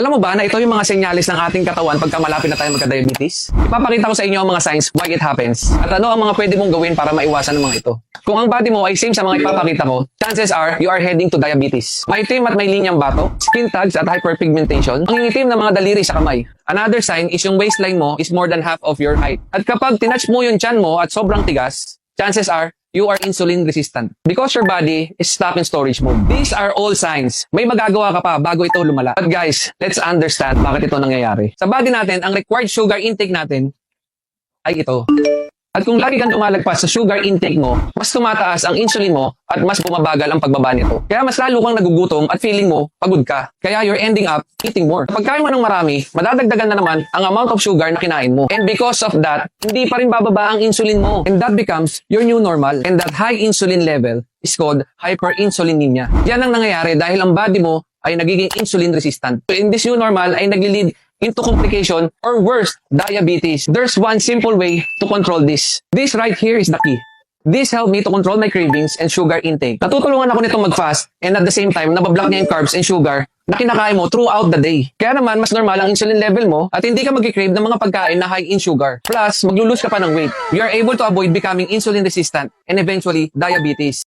Alam mo ba na ito yung mga senyalis ng ating katawan pagka malapit na tayo magka-diabetes? Ipapakita ko sa inyo ang mga signs why it happens at ano ang mga pwede mong gawin para maiwasan ng mga ito. Kung ang body mo ay same sa mga ipapakita ko, chances are you are heading to diabetes. Maitim at may linyang bato, skin tags at hyperpigmentation, ang ingitim ng mga daliri sa kamay. Another sign is yung waistline mo is more than half of your height. At kapag tinouch mo yung chan mo at sobrang tigas, chances are you are insulin resistant because your body is stuck in storage mode. These are all signs. May magagawa ka pa bago ito lumala. But guys, let's understand bakit ito nangyayari. Sa body natin, ang required sugar intake natin ay ito. At kung lagi kang lumalagpas sa sugar intake mo, mas tumataas ang insulin mo at mas bumabagal ang pagbaba nito. Kaya mas lalo kang nagugutom at feeling mo pagod ka. Kaya you're ending up eating more. Kapag kain mo ng marami, madadagdagan na naman ang amount of sugar na kinain mo. And because of that, hindi pa rin bababa ang insulin mo. And that becomes your new normal. And that high insulin level is called hyperinsulinemia. Yan ang nangyayari dahil ang body mo ay nagiging insulin resistant. So in this new normal ay naglilid into complication or worse, diabetes. There's one simple way to control this. This right here is the key. This helped me to control my cravings and sugar intake. Natutulungan ako nitong mag-fast and at the same time, nabablock niya yung carbs and sugar na kinakain mo throughout the day. Kaya naman, mas normal ang insulin level mo at hindi ka mag-crave ng mga pagkain na high in sugar. Plus, maglulose ka pa ng weight. You are able to avoid becoming insulin resistant and eventually diabetes.